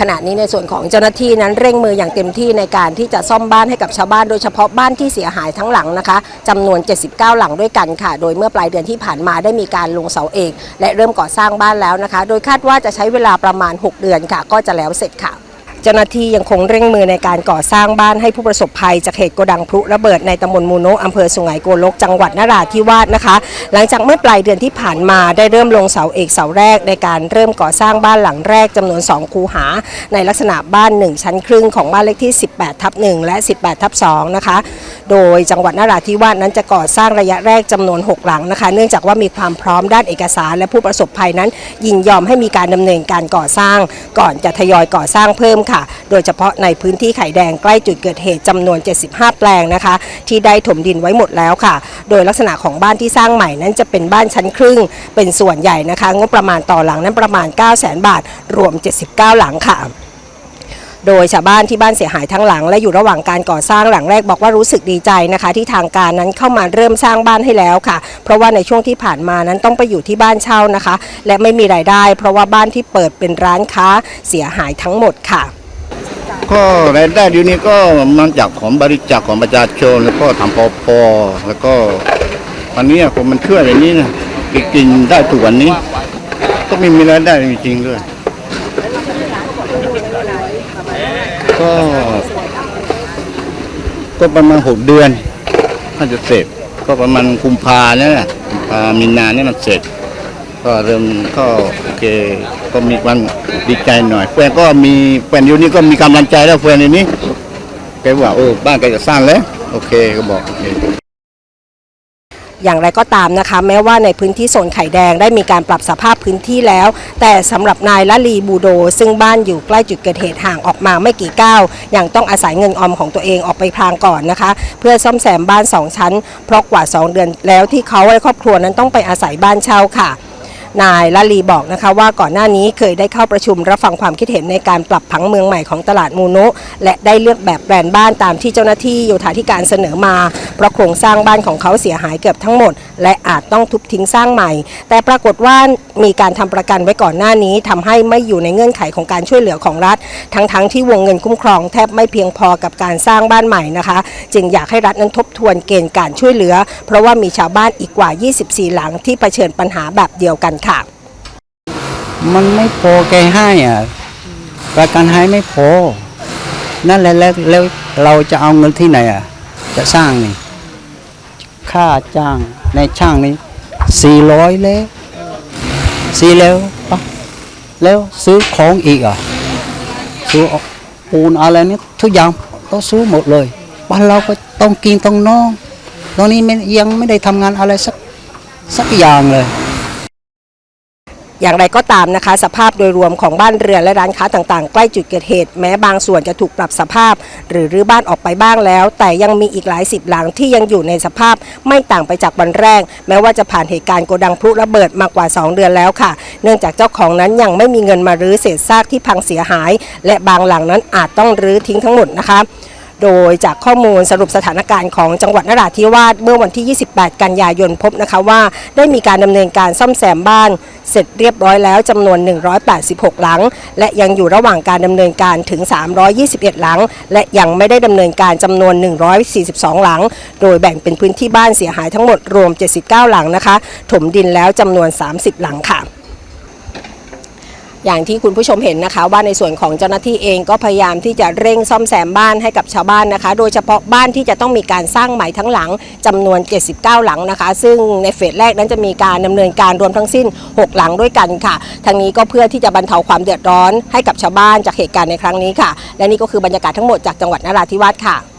ขณะนี้ในส่วนของเจ้าหน้าที่นั้นเร่งมืออย่างเต็มที่ในการที่จะซ่อมบ้านให้กับชาวบ้านโดยเฉพาะบ้านที่เสียหายทั้งหลังนะคะจำนวน 79 หลังด้วยกันค่ะ โดยเมื่อปลายเดือนที่ผ่านมาได้มีการลงเสาเอก และเริ่มก่อสร้างบ้านแล้วนะคะ โดยคาดว่าจะใช้เวลาประมาณ 6 เดือนค่ะ ก็จะแล้วเสร็จค่ะ เจ้าหน้าที่ยังคงเร่งมือในการก่อสร้างบ้านให้ผู้ประสบภัยจากเหตุโกดังพลุระเบิดในตำบลมูโนะอำเภอสุไหงโกลกจังหวัดนราธิวาสนะคะ หลังจากเมื่อปลายเดือนที่ผ่านมาได้เริ่มลงเสาเอกเสาแรกในการเริ่มก่อสร้างบ้านหลังแรกจำนวน 2 คูหา ในลักษณะบ้าน 1 ชั้นครึ่งของบ้านเลขที่ 18ทับ1และ 18ทับ2นะคะ โดยจังหวัดนราธิวาสนั้นจะก่อสร้างระยะแรกจำนวน 6 หลังนะคะ เนื่องจากว่ามีความพร้อมด้านเอกสาร และผู้ประสบภัยนั้น ยินยอมให้มีการดำเนินการก่อสร้าง ก่อนจะทยอยก่อสร้างเพิ่มค่ะโดยเฉพาะในพื้นที่ไข่แดงใกล้จุดเกิดเหตุจำนวน 75 แปลงนะคะ ที่ได้ถมดินไว้หมดแล้วค่ะ โดยลักษณะของบ้านที่สร้างใหม่นั้นจะเป็นบ้านชั้นครึ่ง เป็นส่วนใหญ่นะคะ งบประมาณต่อหลังนั้นประมาณ 9 0 0 0 0 0 บาท รวม 79 หลังค่ะโดยชาวบ้านที่บ้านเสียหายทั้งหลัง และอยู่ระหว่างการก่อสร้างหลังแรกบอกว่ารู้สึกดีใจนะคะ ที่ทางการนั้นเข้ามาเริ่มสร้างบ้านให้แล้วค่ะ เพราะว่าในช่วงที่ผ่านมานั้นต้องไปอยู่ที่บ้านเช่านะคะ และไม่มีรายได้ เพราะว่าบ้านที่เปิดเป็นร้านค้าเสียหายทั้งหมดค่ะ ก็รายได้เดียวนี้ก็มาจากของบริจาคของประชาชนแล้วก็ทำปอพอแล้วก็อันนี้ผมมันช่วยอย่างนี้นะกินได้ทุกวันนี้ ก็ไม่มีรายได้จริงๆด้วย ก็ก็ประมาณหกเดือนถ้าจะเสร็จ ก็ประมาณกุมภาเนี่ยนะกุมภามีนาเนี่ยมันเสร็จ ก็เริ่มก็โอเคก็มีความดีใจหน่อยแฟนก็มีแฟนอยู่นี่ก็มีกำลังใจแล้วแฟนอยู่นี่แกว่าโอ้บ้านแกจะสร้างแล้วโอเคก็บอกโอเคอย่างไรก็ตามนะคะ แม้ว่าในพื้นที่โซนไข่แดงได้มีการปรับสภาพพื้นที่แล้ว แต่สำหรับนายละลีบูโด ซึ่งบ้านอยู่ใกล้จุดเกิดเหตุห่างออกมาไม่กี่ก้าวยังต้องอาศัยเงินออมของตัวเองออกไปพรางก่อนนะคะ เพื่อซ่อมแซมบ้าน 2 ชั้น เพราะกว่า 2 เดือนแล้วที่เขาและครอบครัวนั้นต้องไปอาศัยบ้านเช่าค่ะ นายละลีบอกนะคะว่าก่อนหน้านี้เคยได้เข้าประชุมรับฟังความคิดเห็นในการปรับผังเมืองใหม่ของตลาดมูโนะและได้เลือกแบบแปลนบ้านตามที่เจ้าหน้าที่โยธาธิการเสนอมา เพราะโครงสร้างบ้านของเขาเสียหายเกือบทั้งหมด และอาจต้องทุบทิ้งสร้างใหม่ แต่ปรากฏว่ามีการทำประกันไว้ก่อนหน้านี้ทำให้ไม่อยู่ในเงื่อนไขของการช่วยเหลือของรัฐ ทั้งๆที่วงเงินคุ้มครองแทบไม่เพียงพอกับการสร้างบ้านใหม่นะคะ จึงอยากให้รัฐนั้นทบทวนเกณฑ์การช่วยเหลือ เพราะว่ามีชาวบ้านอีกกว่า 24 หลังที่เผชิญปัญหาแบบเดียวกันค่ะ มันไม่พอแกให้อะประกันให้ไม่พอ นั่นแหละแล้วแล้วเราจะเอาเงินที่ไหนอะ จะสร้างนี่ ค่าจ้างในช่างนี่สี่ร้อยแล้วสี่แล้วปะแล้วซื้อของอีกอะซื้อปูนอะไรนี่ทุกอย่างก็ซื้อหมดเลยบ้านเราก็ต้องกินต้องนอนตอนนี้ยังไม่ได้ทำงานอะไรสักสักอย่างเลย อย่างไรก็ตามนะคะ สภาพโดยรวมของบ้านเรือนและร้านค้าต่างๆ ใกล้จุดเกิดเหตุ แม้บางส่วนจะถูกปรับสภาพ หรือรื้อบ้านออกไปบ้างแล้ว แต่ยังมีอีกหลายสิบหลังที่ยังอยู่ในสภาพไม่ต่างไปจากวันแรก แม้ว่าจะผ่านเหตุการณ์โกดังพลุระเบิดมากว่า 2 เดือนแล้วค่ะ เนื่องจากเจ้าของนั้นยังไม่มีเงินมารื้อเศษซากที่พังเสียหาย และบางหลังนั้นอาจต้องรื้อทิ้งทั้งหมดนะคะ โดยจากข้อมูลสรุปสถานการณ์ของจังหวัดนราธิวาสเมื่อวันที่ 28 กันยายนพบนะคะว่า ได้มีการดำเนินการซ่อมแซมบ้านเสร็จเรียบร้อยแล้วจำนวน 186 หลัง และยังอยู่ระหว่างการดำเนินการถึง 321 หลัง และยังไม่ได้ดำเนินการจำนวน 142 หลัง โดยแบ่งเป็นพื้นที่บ้านเสียหายทั้งหมดรวม 79 หลังนะคะ ถมดินแล้วจำนวน 30 หลังค่ะ อย่างที่คุณผู้ชมเห็นนะคะ ว่าในส่วนของเจ้าหน้าที่เองก็พยายามที่จะเร่งซ่อมแซมบ้านให้กับชาวบ้านนะคะ โดยเฉพาะบ้านที่จะต้องมีการสร้างใหม่ทั้งหลังจำนวน 79 หลังนะคะ ซึ่งในเฟสแรกนั้นจะมีการดำเนินการรวมทั้งสิ้น 6 หลังด้วยกันค่ะทางนี้ก็เพื่อที่จะบรรเทาความเดือดร้อนให้กับชาวบ้านจากเหตุการณ์ในครั้งนี้ค่ะ และนี่ก็คือบรรยากาศทั้งหมดจากจังหวัดนราธิวาสค่ะ